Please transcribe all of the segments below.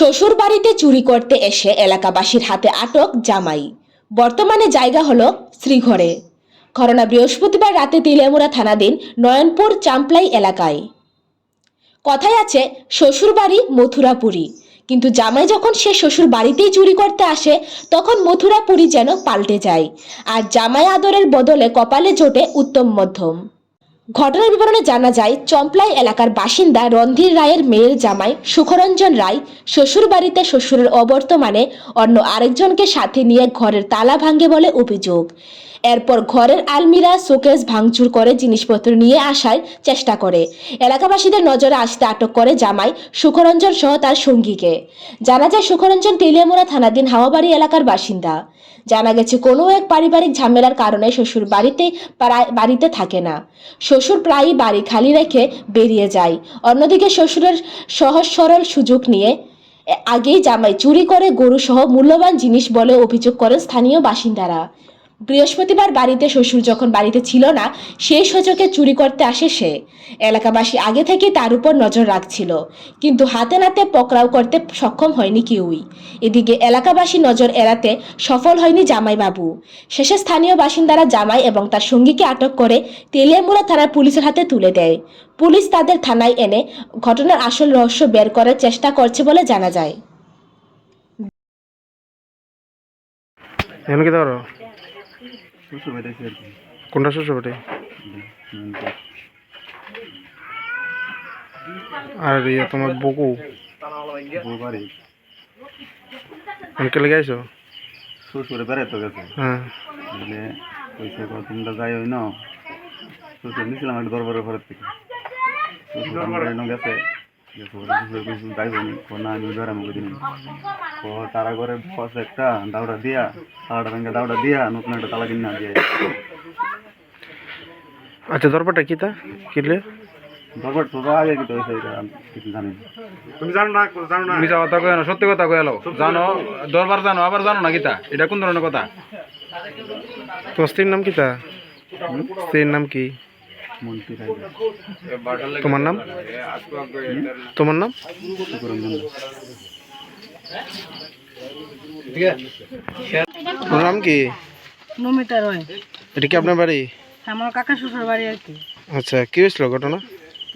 শ্বশুর বাড়িতে চুরি করতে এসে এলাকাবাসীর হাতে আটক জামাই। বর্তমানে জায়গা হলো শ্রীঘরে। ঘটনা বৃহস্পতিবার রাতে তিলেমুরা থানাধীন নয়নপুর চাম্পলাই এলাকায়। কথায় আছে শ্বশুর বাড়ি মথুরাপুরী। কিন্তু জামাই যখন সে শ্বশুর বাড়িতেই চুরি করতে আসে, তখন মথুরাপুরী যেন পাল্টে যায়। আর জামাই আদরের বদলে কপালে জোটে উত্তম মধ্যম। ঘটনার বিবরণে জানা যায়, চম্পলাই এলাকার বাসিন্দা রণধীর রায়ের মেয়ের জামাই সুখরঞ্জন রায় শ্বশুর বাড়িতে শ্বশুরের অবর্তমানে অন্য আরেকজনকে সাথে নিয়ে ঘরের তালা ভাঙে বলে অভিযোগ। এরপর ঘরের আলমিরা শোকেস ভাঙচুর করে জিনিসপত্র নিয়ে আসার চেষ্টা করে। এলাকাবাসীদের নজরে আসতে আটক করে জামাই সুখরঞ্জন সহ তার সঙ্গীকে। জানা যায়, সুখরঞ্জন তেলিয়ামুড়া থানাধীন হাওয়াবাড়ি এলাকার বাসিন্দা। জানা গেছে, কোনো এক পারিবারিক ঝামেলার কারণে শ্বশুর বাড়িতে বাড়িতে থাকে না। শ্বশুর প্রায়ই বাড়ি খালি রেখে বেরিয়ে যায়। অন্যদিকে শ্বশুরের সহজ সরল সুযোগ নিয়ে আগেই জামাই চুরি করে গরু সহ মূল্যবান জিনিস বলে অভিযোগ করেন স্থানীয় বাসিন্দারা। বৃহস্পতিবার বাড়িতে শ্বশুর যখন বাড়িতে ছিল না সেই সুযোগে চুরি করতে আসে সে। এলাকাবাসী আগে থেকে তার উপর নজর রাখছিল, কিন্তু হাতে নাতে পকড়াও করতে সক্ষম হয়নি কেউই। এদিকে এলাকাবাসী নজর এড়াতে সফল হয়নি জামাইবাবু। শেষে স্থানীয় বাসিন্দারা জামাই এবং তার সঙ্গীকে আটক করে তেলিয়ামুড়া থানার পুলিশের হাতে তুলে দেয়। পুলিশ তাদের থানায় এনে ঘটনার আসল রহস্য বের করার চেষ্টা করছে বলে জানা যায়। কোনটা শ্বশুর বাড়ি আর ইয়ে তোমার বকু। অনেকে আইছো শ্বশুরে বেড়াইতে গেছে। হ্যাঁ। বলে কইছে কো তোমরা যাই হই না শ্বশুর নিছিলাম একটা দরবারের ঘরের থেকে। শ্বশুর গেছে। তো তারা ঘরে পাশে একটা দাউড়া দিয়া তালাটা ভেঙে দাউড়া দিয়া নতুন একটা তালা কিনা দিয়ে আচ্ছা দরবারটা কি তা? দরবার তো আগে কি তো এটা কিছু জানি তুমি জানো না জানো না। মিছা কথা কয় না সত্যি কথা কয়ে এলো জানো দরবার জানো আবার জানো না গীতা এটা কোন ধরনের কথা? তোমার স্ত্রীর নাম কি তা? স্ত্রীর নাম কি? তোমার নাম? তোমার নাম? তোমার নাম কি? নমিতা রয়। এটা কি আপনার বাড়ি? আমার কাকা শ্বশুর বাড়ি আর কি। আচ্ছা কি হয়েছিল ঘটনা?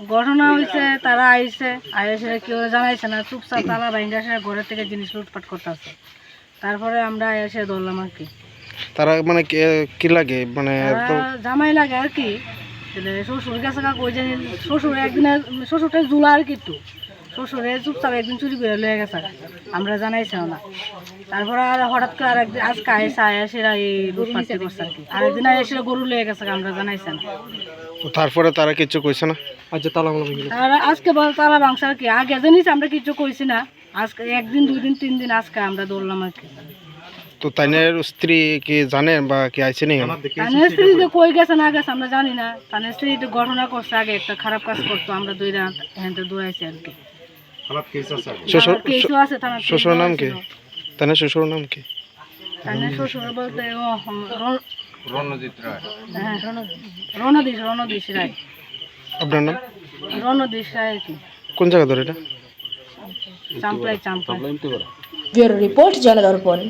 ঘটনা হয়েছে তারা আইসে আইসে কেউ জানাইছে না চুপচাপ তালা ভাঙ্গা সে ঘরের থেকে জিনিস লুটপাট করতেছে তারপরে আমরা এসে ধরলাম আর কি। তারা মানে কে- লাগে? মানে জামাই লাগে আর কি। শ্বশুর গেছে কাকু ওই জানি শ্বশুর একদিন শ্বশুরটা জুলা আর কি শ্বশুরে চুপচাপ একদিন চুরি করে লয়ে গেছে। আমরা জানাইছি না। তারপরে আর হঠাৎ করে আর একদিন আজকে আইসে আয়াসিরা এই লুটপাটটি করছে আর কি। আরেকদিন আয়াসিরা গরু লয়ে গেছে আমরা জানাইছি না। তারপরে তারা কিছু কইছে না? আর আজকে বল তালা মাংস আর কি। আগে জানিস আমরা কিছু কইছি না। আজকে একদিন দুই দিন তিন দিন আজকে আমরা দৌড়লাম আর কি। তো তাইনের স্ত্রী কি জানেন বা কি আইছে নি? তানের স্ত্রী যে কই গেছে না গেছে আমরা জানি না। তানের স্ত্রী তো ঘটনা করছে আগে একটা খারাপ কাজ করতো আমরা দুই রাত হ্যাঁ দৌড়াইছি আর কি। খারাপ কেস শ্বশুর নাম কি? তাইনের শ্বশুরের নাম কি? তানের শ্বশুর বলতে ও রণজিৎ রায়। হ্যাঁ রণদীশ রণদীশ রায়। আপনার নাম? রণদীশ রায় কি। কোন জায়গা ধরে এটা? Champlai Champlai bureau report Janadarpan.